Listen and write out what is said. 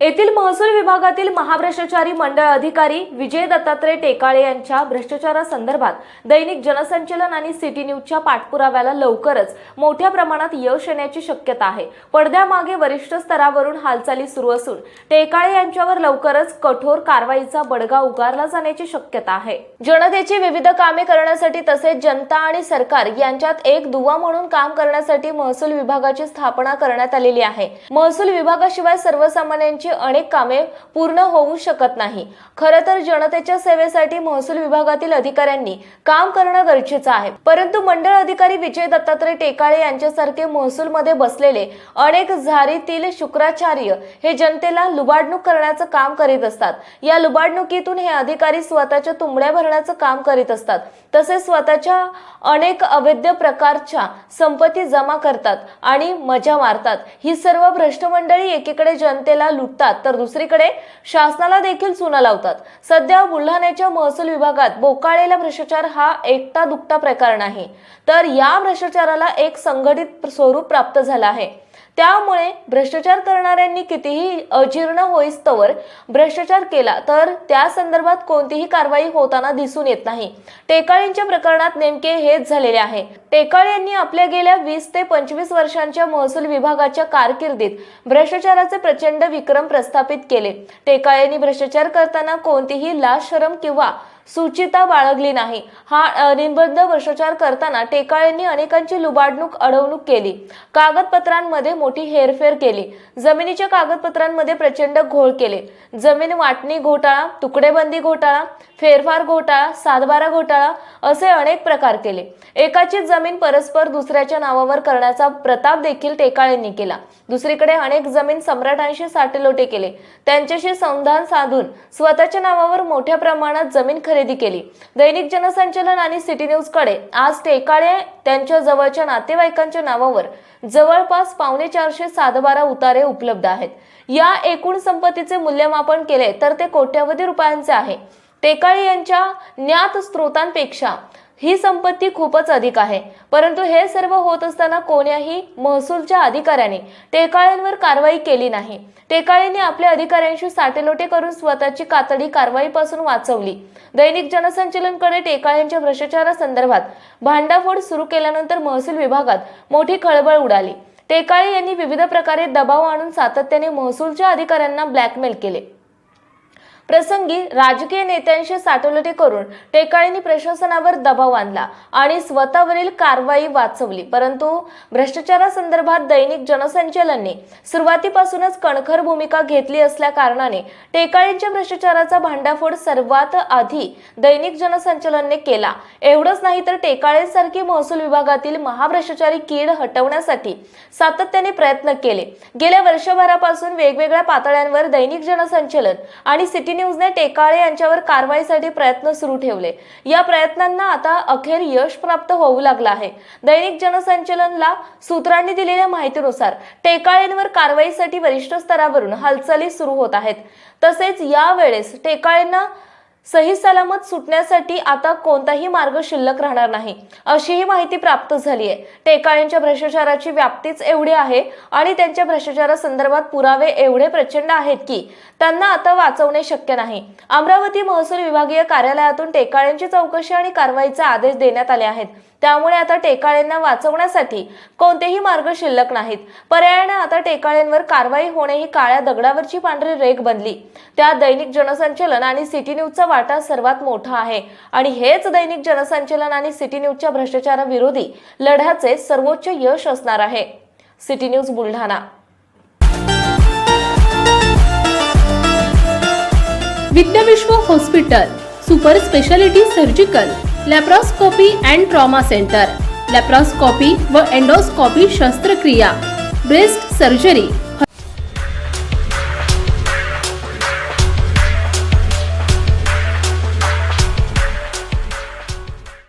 येथील महसूल विभागातील महाभ्रष्टाचारी मंडळ अधिकारी विजय दत्तात्रय टेकाळे यांच्या भ्रष्टाचारासंदर्भात दैनिक जनसंचलन आणि सिटी न्यूजच्या पाठपुराव्याला लवकरच मोठ्या प्रमाणात यश येण्याची शक्यता आहे. पडद्यामागे वरिष्ठ स्तरावरून हालचाली सुरू असून टेकाळे यांच्यावर लवकरच कठोर कारवाईचा बडगा उगारला जाण्याची शक्यता आहे. जनतेची विविध कामे करण्यासाठी तसेच जनता आणि सरकार यांच्यात एक दुवा म्हणून काम करण्यासाठी महसूल विभागाची स्थापना करण्यात आलेली आहे. महसूल विभागाशिवाय सर्वसामान्यांची अनेक कामे पूर्ण होऊ शकत नाही. खरं तर जनतेच्या सेवेसाठी महसूल विभागातील अधिकाऱ्यांनी काम करणं गरजेचं आहे. परंतु मंडळ अधिकारी विजय दत्तात्रय टेकाळे यांच्यासारखे महसूलमध्ये बसलेले अनेक झारीतील शुक्राचार्य हे जनतेला लुबाडणूक करण्याचं काम करीत असतात. या लुबाडणुकीतून हे अधिकारी स्वतःच्या तुंबड्या भरण्याचं काम करीत असतात. तसेच स्वतःच्या अनेक अवैध प्रकारच्या संपत्ती जमा करतात आणि मजा मारतात. ही सर्व भ्रष्ट मंडळी एकीकडे जनतेला लुटतात तर दुसरीकडे शासनाला देखील चुना लावतात. सध्या बुलढाण्याच्या महसूल विभागात बोकाळलेला भ्रष्टाचार हा एकटा दुकटा प्रकार नाही तर या भ्रष्टाचाराला एक संघटित स्वरूप प्राप्त झालं आहे. त्यामुळे भ्रष्टाचार करणाऱ्यांनी कितीही अजीर्ण होईस्तवर भ्रष्टाचार केला तर त्या संदर्भात कोणतीही कारवाई होताना दिसून येत नाही. टेकाळींच्या प्रकरणात नेमके हेच झालेले आहे. टेकाळे यांनी आपल्या गेल्या वीस ते पंचवीस वर्षांच्या महसूल विभागाच्या कारकिर्दीत भ्रष्टाचाराचे प्रचंड विक्रम प्रस्थापित केले. टेकाळेंनी भ्रष्टाचार करताना कोणतीही लाशरम किंवा सुचिता बाळगली नाही. हा अनिर्बंध भ्रष्टाचार करताना टेकाळेंनी अनेकांची लुबाडणूक अडवणूक केली. कागदपत्रांमध्ये मोठी हेरफेर केली. जमिनीच्या कागदपत्रांमध्ये प्रचंड घोळ केले. जमीन वाटणी घोटाळा तुकडेबंदी घोटाळा फेरफार घोटाळा सातबारा घोटाळा असे अनेक प्रकार केले. एकाची जमीन परस्पर दुसऱ्याच्या नावावर करण्याचा प्रताप देखील टेकाळेंनी केला. दुसरीकडे अनेक जमीन सम्राटांशी साटेलोटे केले. त्यांच्याशी संधान साधून स्वतःच्या नावावर मोठ्या प्रमाणात जमीन खरेदी केली. दैनिक जनसंचलन आणि सिटी न्यूजकडे आज टेकाळे त्यांच्या जवळच्या नातेवाईकांच्या नावावर जवळपास पावणे चारशे सातबारा उतारे उपलब्ध आहेत. या एकूण संपत्तीचे मूल्यमापन केले तर ते कोट्यावधी रुपयांचे आहे. टेकाळे यांच्या ज्ञात स्रोतांपेक्षा ही संपत्ती खूपच अधिक आहे. परंतु हे सर्व होत असताना कोण्याही महसूलच्या अधिकाऱ्याने टेकाळ्यांवर कारवाई केली नाही. टेकाळींनी आपल्या अधिकाऱ्यांशी साटेलोटे करून स्वतःची कातडी कारवाईपासून वाचवली. दैनिक जनसंचलनकडे टेकाळ्यांच्या भ्रष्टाचारासंदर्भात भांडाफोड सुरू केल्यानंतर महसूल विभागात मोठी खळबळ उडाली. टेकाळे यांनी विविध प्रकारे दबाव आणून सातत्याने महसूलच्या अधिकाऱ्यांना ब्लॅकमेल केले. प्रसंगी राजकीय नेत्यांशी साटोलटी करून टेकाळींनी प्रशासनावर दबाव आणला आणि स्वतःवरील कारवाई वाचवली. परंतु भ्रष्टाचारासंदर्भात दैनिक जनसंचलनने सुरुवातीपासूनच कणखर भूमिका घेतली असल्या कारणाने टेकाळींच्या भ्रष्टाचाराचा भांडाफोड सर्वात आधी दैनिक जनसंचलनने केला. एवढंच नाही तर टेकाळेसारखी महसूल विभागातील महाभ्रष्टाचारी कीड हटवण्यासाठी सातत्याने प्रयत्न केले. गेल्या वर्षभरापासून वेगवेगळ्या पातळ्यांवर दैनिक जनसंचलन आणि सिटी न्यूजने टेकाळे यांच्यावर कारवाईसाठी प्रयत्न सुरू ठेवले. या प्रयत्नांना आता अखेर यश प्राप्त होऊ लागलं आहे. दैनिक जनसंचलनला सूत्रांनी दिलेल्या माहितीनुसार टेकाळेंवर कारवाईसाठी वरिष्ठ स्तरावरून हालचाली सुरू होत आहेत. तसेच यावेळेस टेकाळेंना सही सलामत सुटण्यासाठी आता कोणताही मार्ग शिल्लक राहणार नाही. अशीही माहिती प्राप्त झाली आहे. टेकाळ्यांच्या भ्रष्टाचाराची व्याप्तीच एवढी आहे आणि त्यांच्या भ्रष्टाचारासंदर्भात पुरावे एवढे प्रचंड आहेत की त्यांना आता वाचवणे शक्य नाही. अमरावती महसूल विभागीय कार्यालयातून टेकाळ्यांची चौकशी आणि कारवाईचे आदेश देण्यात आले आहेत. त्यामुळे आता टेकाळ्यांना वाचवण्यासाठी कोणतेही मार्ग शिल्लक नाहीत. पर्यायाने आता टेकाळ्यांवर कारवाई होणे ही काळ्या दगडावरची पांढरी रेख बनली. त्या दैनिक जनसंचलन आणि सिटी न्यूजचा वाटा सर्वात मोठा आहे. आणि हेच दैनिक जनसंचलन आणि सिटी न्यूजच्या भ्रष्टाचाराविरोधी लढ्याचे सर्वोच्च यश असणार आहे. City news Buldhana. Vidyavishwa hospital super speciality surgical laparoscopy and trauma centre laparoscopy व एंडोस्कोपी शस्त्रक्रिया ब्रेस्ट सर्जरी